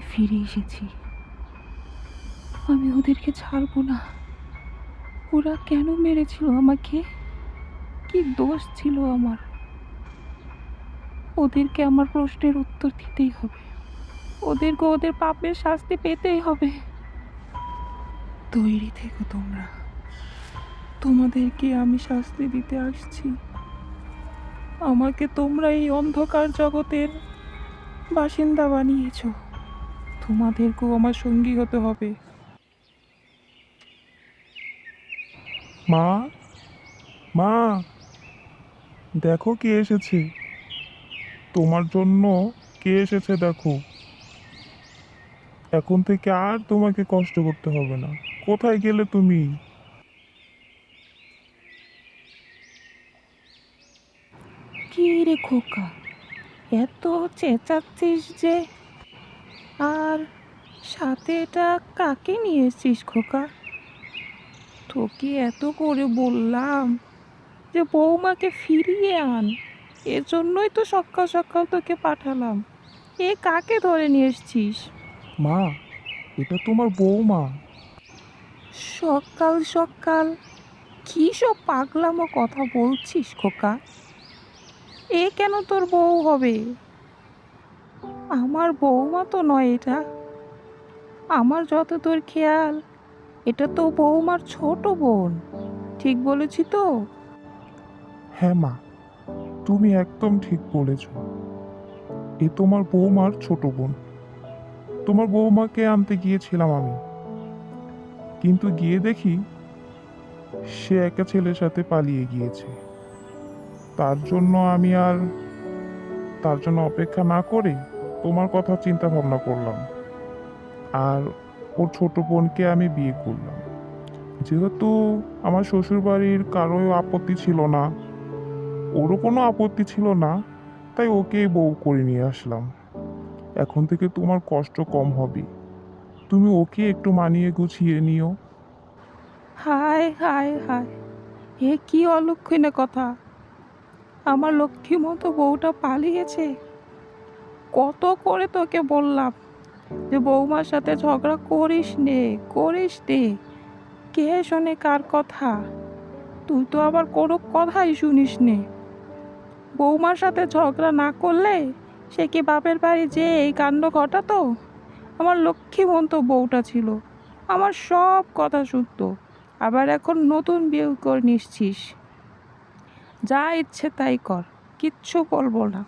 আমি ফিরে এসেছি। আমি ওদেরকে ছাড়বো না। ওরা কেন মেরেছিল আমাকে? কি দোষ ছিল আমার? ওদেরকে আমার প্রশ্নের উত্তর দিতেই হবে। ওদেরকে ওদের পাপের শাস্তি পেতেই হবে। তৈরি থেকো তোমরা। তোমাদেরকে আমি শাস্তি দিতে আসছি। আমাকে তোমরা এই অন্ধকার জগতের বাসিন্দা বানিয়েছ। তোমাদেরকেও আমার সঙ্গী হতে হবে। মা মা দেখো কে এসেছে। তোমার জন্য কে এসেছে দেখো। এখন থেকে আর তোমাকে কষ্ট করতে হবে না। কোথায় গেলে তুমি? কি রে খোকা এত চেঁচাচ্ছিস যে আর সাথে এটা কাকে নিয়ে এসছিস খোকা? তোকে এত করে বললাম যে বৌমাকে ফিরিয়ে আন। এর জন্যই তো সকাল সকাল তোকে পাঠালাম। এ কাকে ধরে নিয়ে এসছিস? মা এটা তোমার বৌমা সকাল সকাল কী সব পাগলামো কথা বলছিস খোকা? এ কেন তোর বউ হবে? আমার বৌমা তো নয় এটা। আমার যত তোর খেয়াল, এটা তো বৌমার ছোট বোন। ঠিক বলেছি তো? হ্যাঁ মা, তুমি একদম ঠিক বলেছ। এ তোমার বৌমার ছোট বোন। তোমার বৌমাকে আনতে গিয়েছিলাম আমি। কিন্তু গিয়ে দেখি সে একা ছেলের সাথে পালিয়ে গিয়েছে। তার জন্য আমি আর তার জন্য অপেক্ষা না করে তোমার কথা চিন্তা ভাবনা করলাম। আর ওর ছোট বোনকে আমি বিয়ে করলাম। যেহেতু আমার শ্বশুরবাড়ির কারোই আপত্তি ছিল না, ওরও কোনো আপত্তি ছিল না, তাই ওকেই বউ করে নিয়ে আসলাম। এখন থেকে তোমার কষ্ট কম হবে। তুমি ওকে একটু মানিয়ে গুছিয়ে নিও। হায় হায় হায়, এ কি অলক্ষণে কথা। আমার লক্ষ্মী মতো বউটা পালিয়েছে। কত করে তোকে বললাম যে বৌমার সাথে ঝগড়া করিস নে করিস নে। কে শোনে কার কথা? তুই তো আবার কোনো কথাই শুনিস নে। বৌমার সাথে ঝগড়া না করলে সে কি বাপের বাড়ি যে এই কাণ্ড ঘটাতো? আমার লক্ষ্মী মতো বউটা ছিল, আমার সব কথা শুনতো, আবার এখন নতুন বিয়ে করে নিচ্ছিস যা ইচ্ছে তাই কর, কিচ্ছু বলব না।